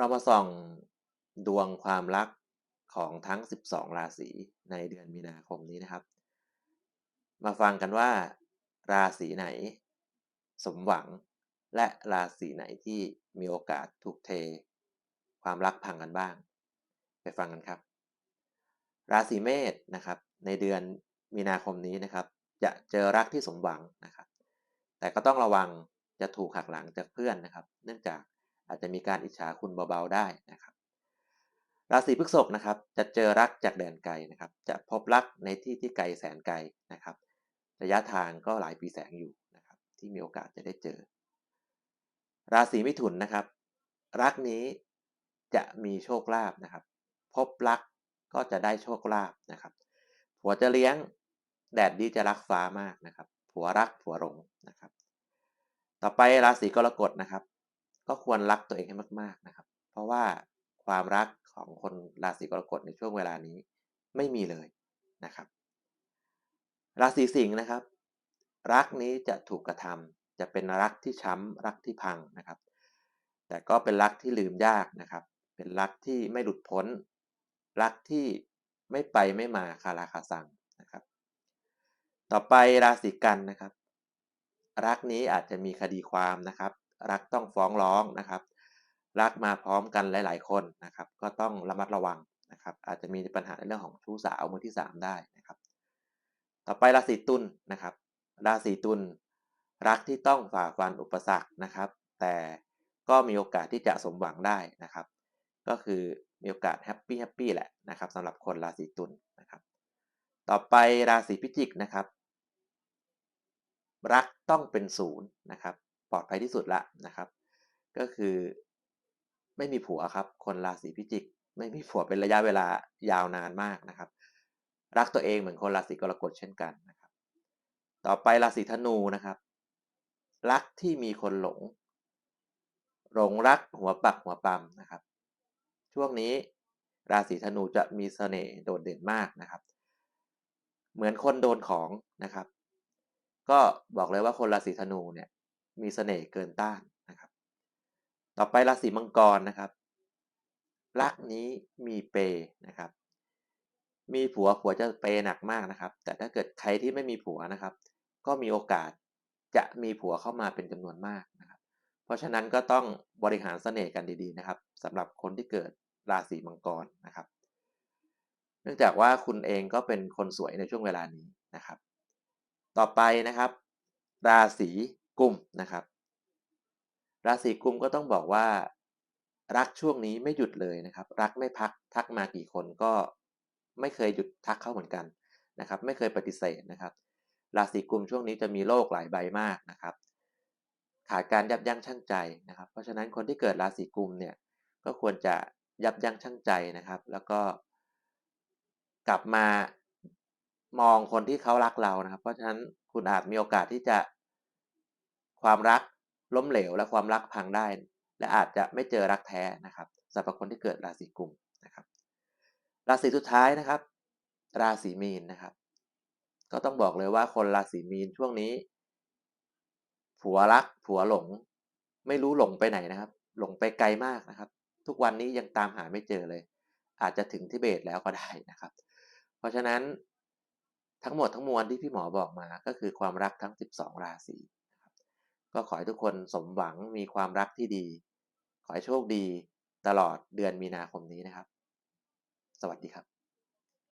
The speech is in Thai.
เรามาส่องดวงความรักของทั้ง 12 ราศีในเดือนมีนาคมนี้นะครับ มาฟังกันว่า ราศีไหน สมหวัง และราศีไหนที่มีโอกาสถูกเท ความรักพังกันบ้าง ไปฟังกันครับ ราศีเมษนะครับ ในเดือนมีนาคมนี้นะครับ จะเจอรักที่สมหวังนะครับ แต่ก็ต้องระวังจะถูกหักหลังจากเพื่อนนะครับ เนื่องจาก อาจจะมีการอิจฉาคุณเบาๆได้นะครับ ราศีพฤษภนะครับ จะเจอรักจากแดนไกลนะครับ จะพบรักในที่ที่ไกลแสนไกลนะครับ ระยะทางก็หลายปีแสงอยู่นะครับ ที่มีโอกาสจะได้เจอ ราศีมิถุนนะครับ รักนี้จะมีโชคลาภนะครับ พบรักก็จะได้โชคลาภนะครับ ผัวจะเลี้ยงแดดดีจะรักฟ้ามากนะครับ ผัวรักผัวหลงนะครับ ต่อไปราศีกรกฎนะครับ ก็ควรรักตัวเองให้มาก ๆนะครับ เพราะว่าความรักของคนราศีกรกฎในช่วงเวลานี้ไม่มีเลยนะครับ ราศีสิงห์นะครับ รักนี้จะถูกกระทำจะเป็นรักที่ช้ำรักที่พังนะครับ แต่ก็เป็นรักที่ลืมยากนะครับ เป็นรักที่ไม่หลุดพ้น รักที่ไม่ไปไม่มาคาราคาซังนะครับ ต่อไปราศีกันนะครับ รักนี้อาจจะมีคดีความนะครับ รักต้องฟ้องร้องนะครับ รักมาพร้อมกันหลาย ๆ คนนะครับ ก็ต้องระมัดระวังนะครับ อาจจะมีปัญหาในเรื่องของชู้สาวมือที่ 3 ได้นะครับ ต่อไปราศีตุลนะครับ ราศีตุลรักที่ต้องฝ่าฟันอุปสรรคนะครับ แต่ก็มีโอกาสที่จะสมหวังได้นะครับ ก็คือมีโอกาสแฮปปี้แฮปปี้แหละนะครับสำหรับคนราศีตุลนะครับ ต่อไปราศีพิจิกนะครับ รักต้องเป็นศูนย์นะครับ ปลอดภัยที่สุดละนะครับ ก็คือไม่มีผัวครับ คนราศีพิจิก ไม่มีผัวเป็นระยะเวลายาวนานมากนะครับ รักตัวเองเหมือนคนราศีกรกฎเช่นกันนะครับ ต่อไปราศีธนูนะครับ รักที่มีคนหลง หลงรักหัวปักหัวปั๊มนะครับ ช่วงนี้ราศีธนูจะมีเสน่ห์โดดเด่นมากนะครับ เหมือนคนโดนของนะครับ ก็บอกเลยว่าคนราศีธนูเนี่ย มีเสน่ห์เกินต้านนะครับ ต่อไปราศีมังกรนะครับรักนี้มีเปนะครับ มีผัวผัวจะเปหนักมากนะครับ แต่ถ้าเกิดใครที่ไม่มีผัวนะครับ ก็มีโอกาสจะมีผัวเข้ามาเป็นจำนวนมากนะครับ เพราะฉะนั้นก็ต้องบริหารเสน่ห์กันดีๆนะครับสำหรับคนที่เกิดราศีมังกรนะครับ เนื่องจากว่าคุณเองก็เป็นคนสวยในช่วงเวลานี้นะครับ ต่อไปนะครับ ราศี กุมนะครับ ราศีกุมก็ต้องบอกว่า รักช่วงนี้ไม่หยุดเลยนะครับ รักไม่พักทักมากี่คนก็ไม่เคยหยุดทักเข้าเหมือนกันนะครับ ไม่เคยปฏิเสธนะครับ ราศีกุมช่วงนี้จะมีโรคหลายใบมากนะครับ ขาดการยับยั้งชั่งใจนะครับ เพราะฉะนั้นคนที่เกิดราศีกุมเนี่ยก็ควรจะยับยั้งชั่งใจนะครับ แล้วก็กลับมามองคนที่เขารักเรานะครับ เพราะฉะนั้นคุณอาจมีโอกาสที่จะ ความรักล้มเหลวและความรักพังได้ และอาจจะไม่เจอรักแท้นะครับสำหรับคนที่เกิดราศีกุมนะครับ ราศีสุดท้ายนะครับ ราศีมีนนะครับ ก็ต้องบอกเลยว่าคนราศีมีนช่วงนี้ ผัวรักผัวหลง ไม่รู้หลงไปไหนนะครับ หลงไปไกลมากนะครับ ทุกวันนี้ยังตามหาไม่เจอเลย อาจจะถึงทิเบตแล้วก็ได้นะครับ เพราะฉะนั้นทั้งหมดทั้งมวลที่พี่หมอบอกมาก็คือความรักทั้ง 12 ราศี ก็ขอให้ทุกคนสมหวังมีความรักที่ดี ขอให้โชคดีตลอดเดือนมีนาคมนี้นะครับ สวัสดีครับ